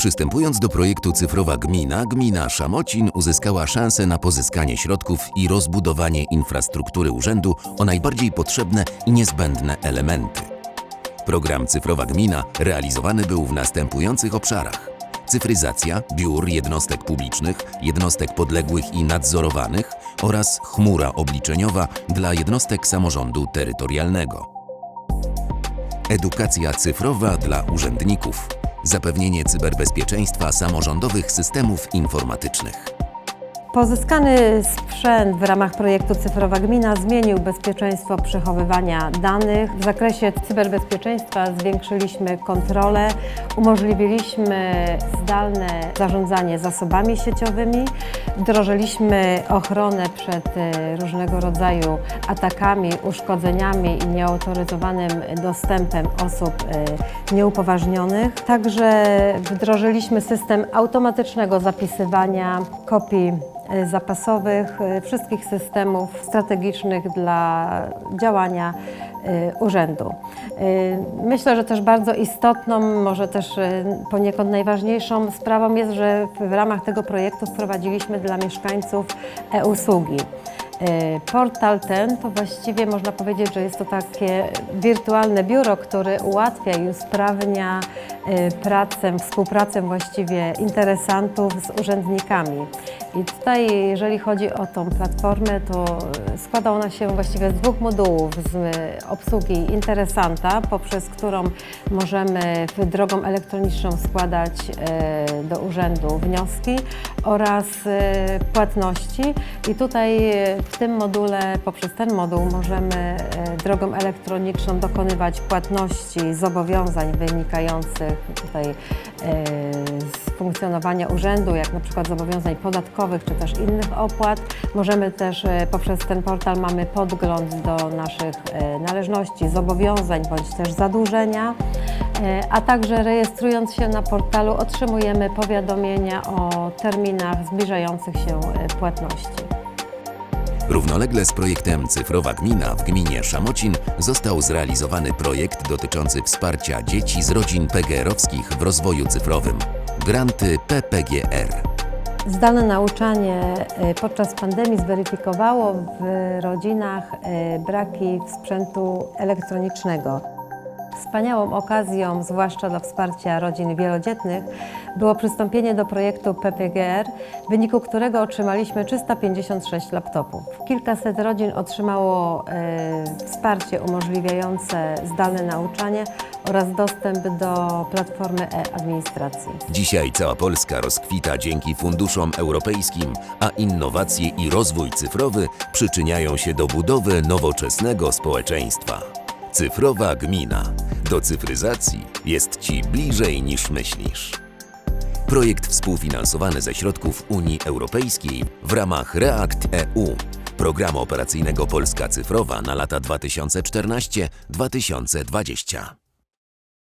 Przystępując do projektu Cyfrowa Gmina, gmina Szamocin uzyskała szansę na pozyskanie środków i rozbudowanie infrastruktury urzędu o najbardziej potrzebne i niezbędne elementy. Program Cyfrowa Gmina realizowany był w następujących obszarach: cyfryzacja biur jednostek publicznych, jednostek podległych i nadzorowanych oraz chmura obliczeniowa dla jednostek samorządu terytorialnego. Edukacja cyfrowa dla urzędników. Zapewnienie cyberbezpieczeństwa samorządowych systemów informatycznych. Pozyskany sprzęt w ramach projektu Cyfrowa Gmina zmienił bezpieczeństwo przechowywania danych. W zakresie cyberbezpieczeństwa zwiększyliśmy kontrolę, umożliwiliśmy zdalne zarządzanie zasobami sieciowymi, wdrożyliśmy ochronę przed e, różnego rodzaju atakami, uszkodzeniami i nieautoryzowanym dostępem osób e, nieupoważnionych. Także wdrożyliśmy system automatycznego zapisywania kopii zapasowych e, wszystkich systemów strategicznych dla działania e, urzędu. E, Myślę, że też bardzo istotną, może też e, poniekąd najważniejszą sprawą jest, że w ramach tego projektu wprowadziliśmy dla mieszkańców e-usługi. E, Portal ten to właściwie można powiedzieć, że jest to takie wirtualne biuro, które ułatwia i usprawnia e, pracę, współpracę właściwie interesantów z urzędnikami. I tutaj, jeżeli chodzi o tą platformę, to składa ona się właściwie z dwóch modułów. Z e, obsługi interesanta, poprzez którą możemy drogą elektroniczną składać do urzędu wnioski oraz płatności. I tutaj w tym module, poprzez ten moduł możemy e, drogą elektroniczną dokonywać płatności zobowiązań wynikających tutaj e, z funkcjonowania urzędu, jak na przykład zobowiązań podatkowych czy też innych opłat. Możemy też e, poprzez ten portal mamy podgląd do naszych należności, zobowiązań bądź też zadłużenia, a także rejestrując się na portalu otrzymujemy powiadomienia o terminach zbliżających się płatności. Równolegle z projektem Cyfrowa Gmina w gminie Szamocin został zrealizowany projekt dotyczący wsparcia dzieci z rodzin PGR-owskich w rozwoju cyfrowym. Granty PPGR. Zdalne nauczanie e, podczas pandemii zweryfikowało w rodzinach e, braki sprzętu elektronicznego. Wspaniałą okazją, zwłaszcza dla wsparcia rodzin wielodzietnych, było przystąpienie do projektu PPGR, w wyniku którego otrzymaliśmy 356 laptopów. Kilkaset rodzin otrzymało e, wsparcie umożliwiające zdalne nauczanie oraz dostęp do platformy e-administracji. Dzisiaj cała Polska rozkwita dzięki funduszom europejskim, a innowacje i rozwój cyfrowy przyczyniają się do budowy nowoczesnego społeczeństwa. Cyfrowa Gmina. Do cyfryzacji jest Ci bliżej niż myślisz. Projekt współfinansowany ze środków Unii Europejskiej w ramach REACT EU, programu operacyjnego Polska Cyfrowa na lata 2014-2020.